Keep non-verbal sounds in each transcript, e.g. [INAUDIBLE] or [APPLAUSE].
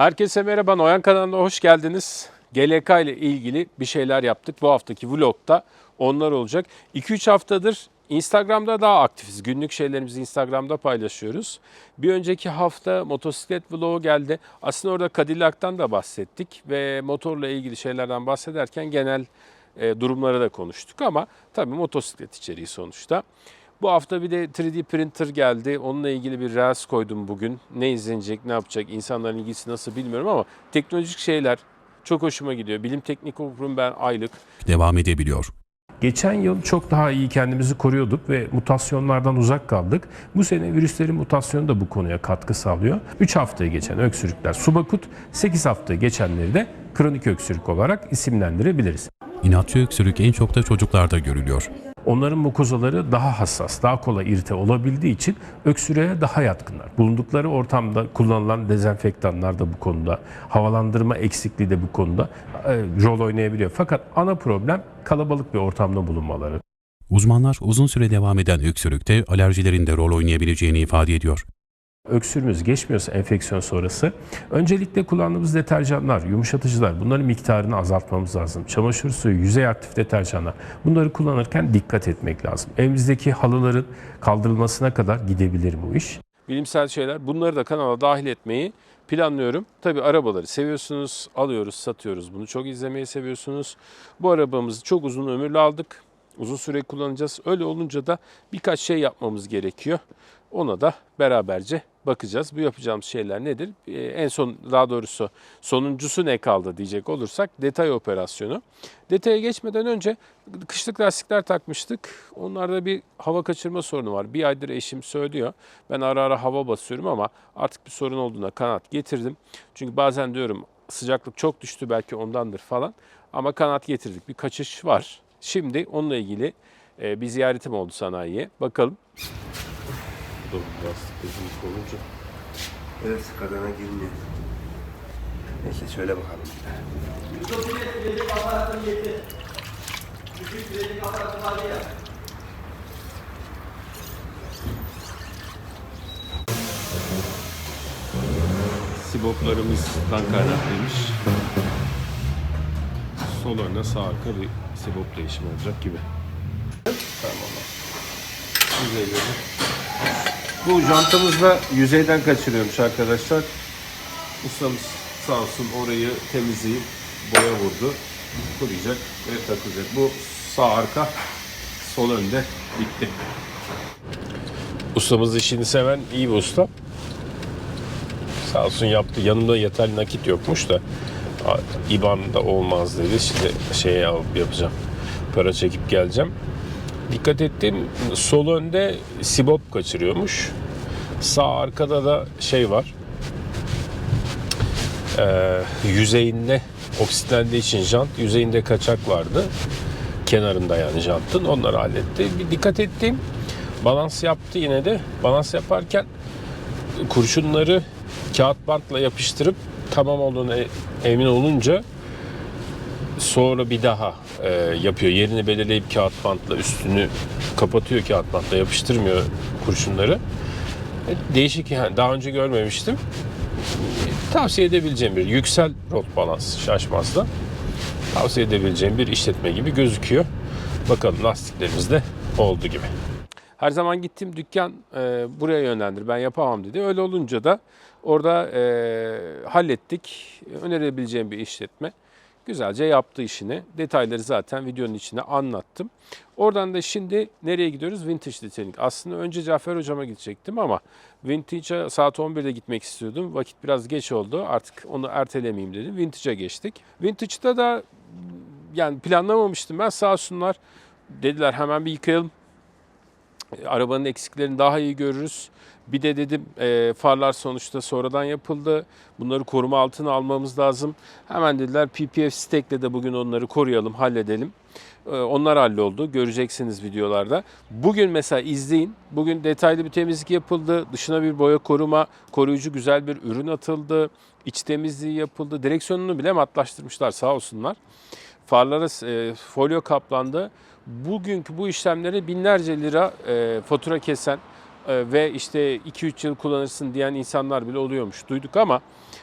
Herkese merhaba, Noyan kanalına hoş geldiniz. GLK ile ilgili bir şeyler yaptık. Bu haftaki vlogda onlar olacak. 2-3 haftadır Instagram'da daha aktifiz. Günlük şeylerimizi Instagram'da paylaşıyoruz. Bir önceki hafta motosiklet vlogu geldi. Aslında orada Cadillac'tan da bahsettik ve motorla ilgili şeylerden bahsederken genel e, durumları da konuştuk ama tabii motosiklet içeriği sonuçta. Bu hafta bir de 3D printer geldi. Onunla ilgili bir reels koydum bugün. Ne izlenecek, ne yapacak, insanların ilgisi nasıl bilmiyorum ama teknolojik şeyler çok hoşuma gidiyor. Bilim teknik okurum ben aylık. devam edebiliyor. Geçen yıl çok daha iyi kendimizi koruyorduk ve mutasyonlardan uzak kaldık. Bu sene virüslerin mutasyonu da bu konuya katkı sağlıyor. 3 haftayı geçen öksürükler subakut, 8 haftayı geçenleri de kronik öksürük olarak isimlendirebiliriz. İnatçı öksürük en çok da çocuklarda görülüyor. Onların mukozaları daha hassas, daha kolay irite olabildiği için öksürüğe daha yatkınlar. Bulundukları ortamda kullanılan dezenfektanlar da bu konuda, havalandırma eksikliği de bu konuda e, rol oynayabiliyor. Fakat ana problem kalabalık bir ortamda bulunmaları. Uzmanlar uzun süre devam eden öksürükte alerjilerin de rol oynayabileceğini ifade ediyor. Öksürümüz geçmiyorsa enfeksiyon sonrası öncelikle kullandığımız deterjanlar, yumuşatıcılar bunların miktarını azaltmamız lazım. Çamaşır suyu, yüzey aktif deterjanlar bunları kullanırken dikkat etmek lazım. Evimizdeki halıların kaldırılmasına kadar gidebilir bu iş. Bilimsel şeyler. Bunları da kanala dahil etmeyi planlıyorum. Tabii arabaları seviyorsunuz, alıyoruz, satıyoruz. Bunu çok izlemeyi seviyorsunuz. Bu arabamızı çok uzun ömürlü aldık. Uzun süre kullanacağız. Öyle olunca da birkaç şey yapmamız gerekiyor. Ona da beraberce bakacağız. Bu yapacağımız şeyler nedir? Ee, en son daha doğrusu sonuncusu ne kaldı diyecek olursak detay operasyonu. Detaya geçmeden önce kışlık lastikler takmıştık. Onlarda bir hava kaçırma sorunu var. Bir aydır eşim söylüyor. Ben ara ara hava basıyorum ama artık bir sorun olduğuna kanat getirdim. Çünkü bazen diyorum sıcaklık çok düştü belki ondandır falan. Ama kanat getirdik. Bir kaçış var. Şimdi onunla ilgili e, bir ziyaretim oldu sanayiye. Bakalım. Dur lastik uzun olunca. Evet, kadına girmiyor. Neyse şöyle bakalım. Siboplarımızdan kaynaklıymış. Sol önde sağ arka bir sibop değişimi olacak gibi. Tamam. Yüzeyleri. Bu jantamız da yüzeyden kaçırıyormuş arkadaşlar. Ustamız sağ olsun orayı temizleyip boya vurdu. Kuruyacak ve takılacak. Bu sağ arka, sol önde bitti. Ustamız işini seven iyi bir usta. Sağ olsun yaptı. Yanımda yeterli nakit yokmuş da IBAN'da olmaz dedi. Şimdi şey yapacağım. Para çekip geleceğim. Dikkat ettim sol önde sibop kaçırıyormuş. Sağ arkada da şey var. Ee, yüzeyinde oksitlendiği için jant yüzeyinde kaçak vardı. Kenarında yani jantın. Onları halletti. Bir dikkat ettim. Balans yaptı yine de. Balans yaparken kurşunları kağıt bantla yapıştırıp tamam olduğunu e- emin olunca sonra bir daha e, yapıyor. Yerini belirleyip kağıt bantla üstünü kapatıyor kağıt bantla yapıştırmıyor kurşunları. E, Değişik yani daha önce görmemiştim. E, Tavsiye edebileceğim bir yüksel rot balans şaşmazda. Tavsiye edebileceğim bir işletme gibi gözüküyor. Bakalım lastiklerimiz de oldu gibi. Her zaman gittiğim dükkan e, buraya yönlendir ben yapamam dedi. Öyle olunca da orada e, hallettik. Önerebileceğim bir işletme. Güzelce yaptı işini. Detayları zaten videonun içine anlattım. Oradan da şimdi nereye gidiyoruz? Vintage Detailing. Aslında önce Cafer hocama gidecektim ama Vintage'a saat 11'de gitmek istiyordum. Vakit biraz geç oldu. Artık onu ertelemeyeyim dedim. Vintage'a geçtik. Vintage'da da yani planlamamıştım ben. Sağ olsunlar dediler hemen bir yıkayalım. E, arabanın eksiklerini daha iyi görürüz. Bir de dedim e, farlar sonuçta sonradan yapıldı. Bunları koruma altına almamız lazım. Hemen dediler PPF Stack'le de bugün onları koruyalım, halledelim. E, onlar halloldu. Göreceksiniz videolarda. Bugün mesela izleyin. Bugün detaylı bir temizlik yapıldı. Dışına bir boya koruma, koruyucu güzel bir ürün atıldı. İç temizliği yapıldı. Direksiyonunu bile matlaştırmışlar sağ olsunlar. Farlara e, folyo kaplandı. Bugünkü bu işlemlere binlerce lira e, fatura kesen e, ve işte 2-3 yıl kullanırsın diyen insanlar bile oluyormuş. Duyduk ama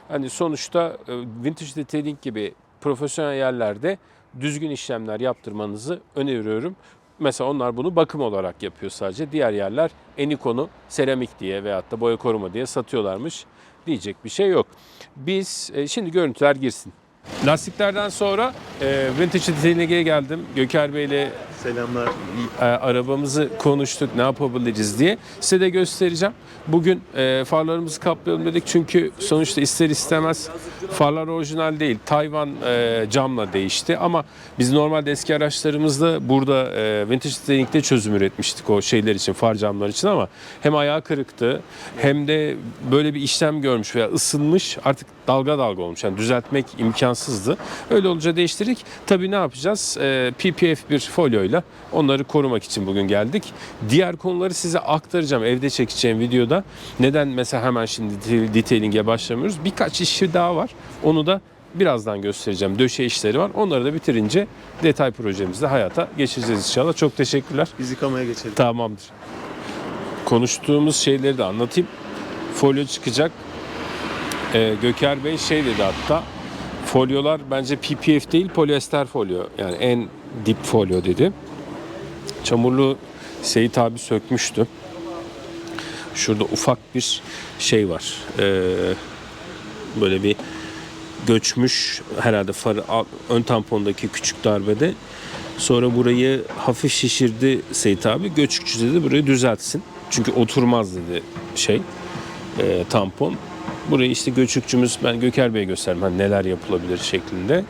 hani sonuçta e, vintage detailing gibi profesyonel yerlerde düzgün işlemler yaptırmanızı öneriyorum. Mesela onlar bunu bakım olarak yapıyor sadece. Diğer yerler Enikon'u seramik diye veyahut da boya koruma diye satıyorlarmış. Diyecek bir şey yok. Biz e, şimdi görüntüler girsin. Lastiklerden sonra e, Vintage Detailing'e geldim. Göker Bey'le Selamlar. e, arabamızı konuştuk ne yapabiliriz diye. Size de göstereceğim. Bugün e, farlarımızı kaplayalım dedik çünkü sonuçta ister istemez farlar orijinal değil. Tayvan e, camla değişti ama biz normalde eski araçlarımızda burada e, Vintage Detailing'de çözüm üretmiştik o şeyler için, far camlar için ama hem ayağı kırıktı hem de böyle bir işlem görmüş veya ısınmış artık dalga dalga olmuş. Yani düzeltmek imkansızdı. Öyle olunca değiştirdik. Tabii ne yapacağız? E, PPF bir folyoyla onları korumak için bugün geldik. Diğer konuları size aktaracağım. Evde çekeceğim videoda. Neden mesela hemen şimdi detail- detailing'e başlamıyoruz? Birkaç işi daha var. Onu da birazdan göstereceğim. Döşe işleri var. Onları da bitirince detay projemizde hayata geçireceğiz inşallah. Çok teşekkürler. Biz yıkamaya geçelim. Tamamdır. Konuştuğumuz şeyleri de anlatayım. Folyo çıkacak. Ee, Göker Bey şey dedi hatta. Folyolar bence PPF değil polyester folyo. Yani en dip folyo dedi. Çamurlu Seyit abi sökmüştü. Şurada ufak bir şey var. Ee, böyle bir göçmüş herhalde alt- ön tampondaki küçük darbede. Sonra burayı hafif şişirdi Seyit abi. Göçükçü dedi burayı düzeltsin. Çünkü oturmaz dedi şey e, tampon. Burayı işte göçükçümüz ben Göker Bey'e gösterdim hani neler yapılabilir şeklinde.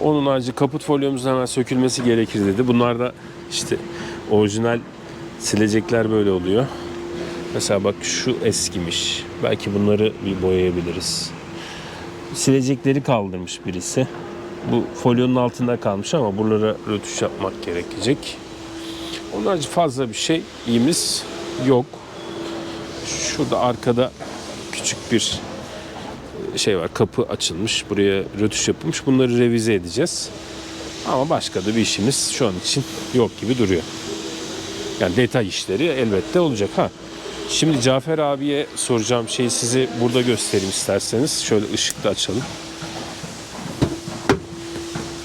Onun harici kaput folyomuzun hemen sökülmesi gerekir dedi. Bunlar da işte orijinal silecekler böyle oluyor. Mesela bak şu eskimiş. Belki bunları bir boyayabiliriz. Silecekleri kaldırmış birisi. Bu folyonun altında kalmış ama buralara rötuş yapmak gerekecek. Onun fazla bir şeyimiz yok. Şurada arkada küçük bir şey var. Kapı açılmış. Buraya rötuş yapılmış. Bunları revize edeceğiz. Ama başka da bir işimiz şu an için yok gibi duruyor. Yani detay işleri elbette olacak. Ha. Şimdi Cafer abiye soracağım şeyi size burada göstereyim isterseniz. Şöyle ışıkla açalım.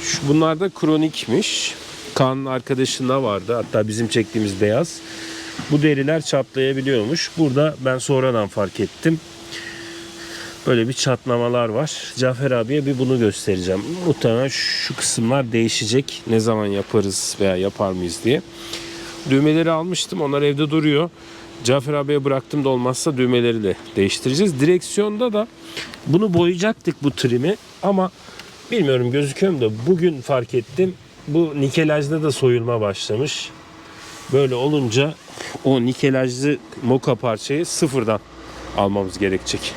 Şu, bunlar da kronikmiş. Kaan'ın arkadaşında vardı. Hatta bizim çektiğimiz beyaz. Bu deriler çatlayabiliyormuş. Burada ben sonradan fark ettim. Böyle bir çatlamalar var. Cafer abiye bir bunu göstereceğim. Muhtemelen şu kısımlar değişecek. Ne zaman yaparız veya yapar mıyız diye. Düğmeleri almıştım. Onlar evde duruyor. Cafer abiye bıraktım da olmazsa düğmeleri de değiştireceğiz. Direksiyonda da bunu boyayacaktık bu trimi ama bilmiyorum gözüküyor mu da bugün fark ettim. Bu nikelajda da soyulma başlamış. Böyle olunca o nikelajlı moka parçayı sıfırdan almamız gerekecek.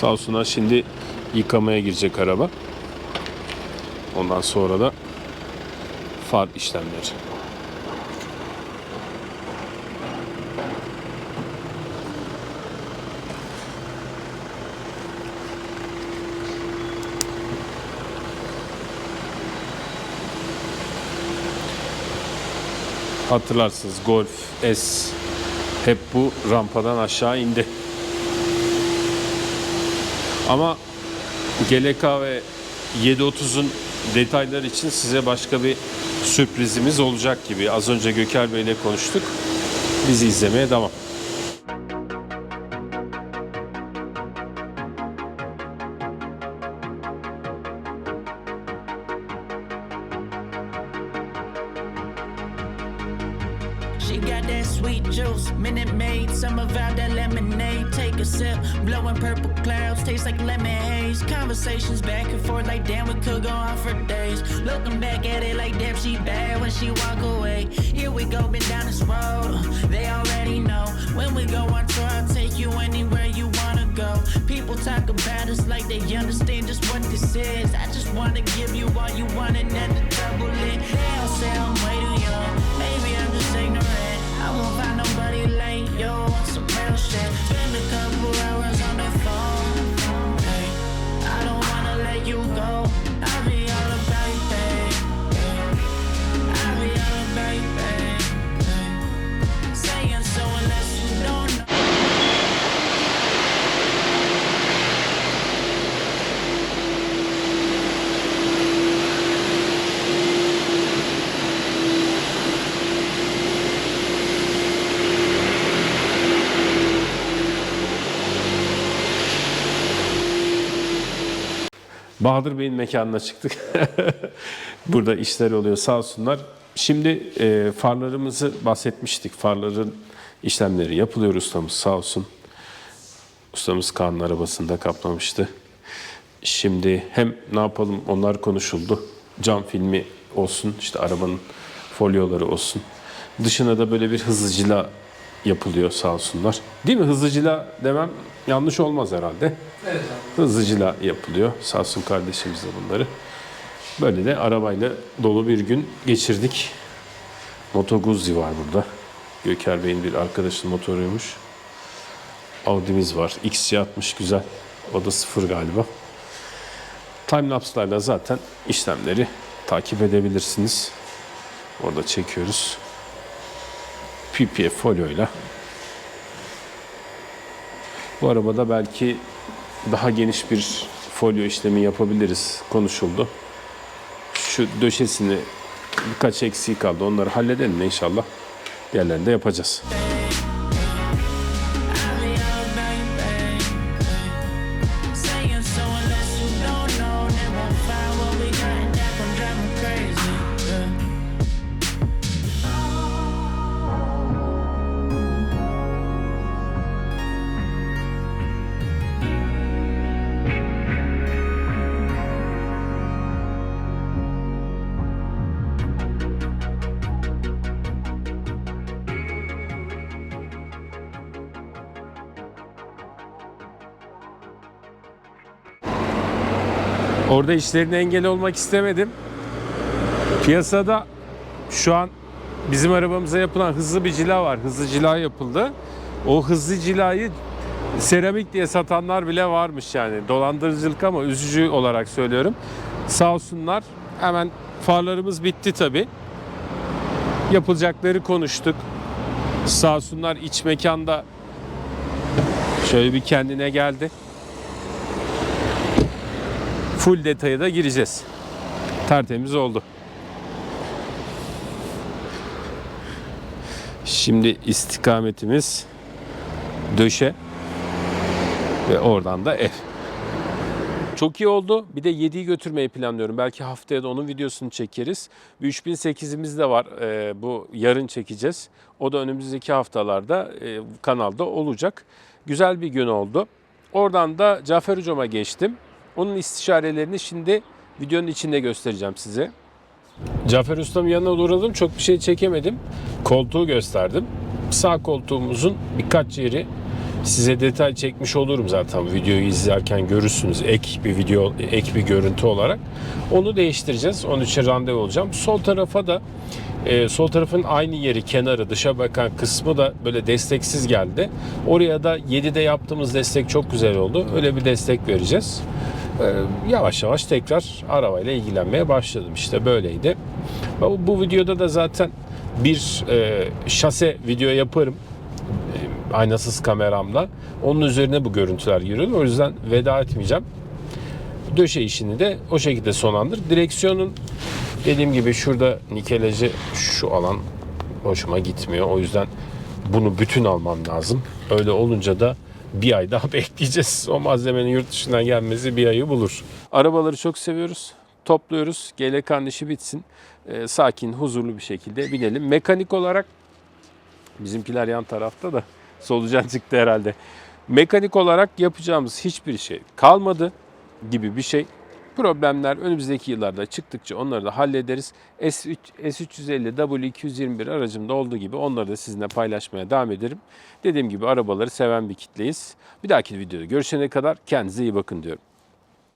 Sağ olsunlar şimdi yıkamaya girecek araba. Ondan sonra da far işlemleri. Hatırlarsınız Golf S hep bu rampadan aşağı indi. Ama GLK ve 730'un detaylar için size başka bir sürprizimiz olacak gibi. Az önce Göker Bey ile konuştuk. Bizi izlemeye devam. She got that sweet juice, Minute Maid, summer vibe, that lemonade. Take a sip, blowing purple clouds, taste like lemon haze. Conversations back and forth, like damn, we could go on for days. Looking back at it, like damn, she bad when she walk away. Here we go, been down this road, they already know. When we go on tour, I'll take you anywhere you wanna go. People talk about us like they understand just what this is. I just wanna give you all you want and then Bahadır Bey'in mekanına çıktık. [LAUGHS] Burada işler oluyor sağ olsunlar. Şimdi e, farlarımızı bahsetmiştik. Farların işlemleri yapılıyor ustamız sağ olsun. Ustamız Kaan'ın arabasında kaplamıştı. Şimdi hem ne yapalım onlar konuşuldu. Cam filmi olsun, işte arabanın folyoları olsun. Dışına da böyle bir hızlıcıla yapılıyor sağ olsunlar. Değil mi? Hızlıcıla demem yanlış olmaz herhalde. Evet Hızlıcıla yapılıyor. Sağ olsun kardeşimiz de bunları. Böyle de arabayla dolu bir gün geçirdik. Moto Guzzi var burada. Göker Bey'in bir arkadaşının motoruymuş. Audi'miz var. XC60 güzel. O da sıfır galiba. Timelapse'larla zaten işlemleri takip edebilirsiniz. Orada çekiyoruz. PPF folyoyla. Bu arabada belki daha geniş bir folyo işlemi yapabiliriz. Konuşuldu. Şu döşesini birkaç eksiği kaldı. Onları halledelim inşallah. Diğerlerini de yapacağız. Orada işlerine engel olmak istemedim. Piyasada şu an bizim arabamıza yapılan hızlı bir cila var. Hızlı cila yapıldı. O hızlı cilayı seramik diye satanlar bile varmış yani. Dolandırıcılık ama üzücü olarak söylüyorum. Sağ olsunlar. Hemen farlarımız bitti tabi. Yapılacakları konuştuk. Sağ olsunlar iç mekanda şöyle bir kendine geldi. Full detaya da gireceğiz. Tertemiz oldu. Şimdi istikametimiz döşe ve oradan da ev. Çok iyi oldu. Bir de 7'yi götürmeyi planlıyorum. Belki haftaya da onun videosunu çekeriz. Bir 3008'imiz de var. Ee, bu yarın çekeceğiz. O da önümüzdeki haftalarda e, kanalda olacak. Güzel bir gün oldu. Oradan da Cafer Hocam'a geçtim. Onun istişarelerini şimdi videonun içinde göstereceğim size. Cafer Usta'nın yanına uğradım. Çok bir şey çekemedim. Koltuğu gösterdim. Sağ koltuğumuzun birkaç yeri size detay çekmiş olurum zaten videoyu izlerken görürsünüz ek bir video ek bir görüntü olarak onu değiştireceğiz onun için randevu olacağım sol tarafa da e, sol tarafın aynı yeri kenarı dışa bakan kısmı da böyle desteksiz geldi oraya da 7'de yaptığımız destek çok güzel oldu öyle bir destek vereceğiz yavaş yavaş tekrar arabayla ilgilenmeye başladım işte böyleydi bu, videoda da zaten bir e, şase video yaparım aynasız kameramla. Onun üzerine bu görüntüler giriyor. O yüzden veda etmeyeceğim. Döşe işini de o şekilde sonlandır. Direksiyonun dediğim gibi şurada nikelajı şu alan hoşuma gitmiyor. O yüzden bunu bütün almam lazım. Öyle olunca da bir ay daha [LAUGHS] bekleyeceğiz. O malzemenin yurt dışından gelmesi bir ayı bulur. Arabaları çok seviyoruz. Topluyoruz. GLK'nın işi bitsin. Ee, sakin, huzurlu bir şekilde binelim. Mekanik olarak Bizimkiler yan tarafta da [LAUGHS] solucan çıktı herhalde. Mekanik olarak yapacağımız hiçbir şey kalmadı gibi bir şey. Problemler önümüzdeki yıllarda çıktıkça onları da hallederiz. S3, S350 W221 aracımda olduğu gibi onları da sizinle paylaşmaya devam ederim. Dediğim gibi arabaları seven bir kitleyiz. Bir dahaki videoda görüşene kadar kendinize iyi bakın diyorum.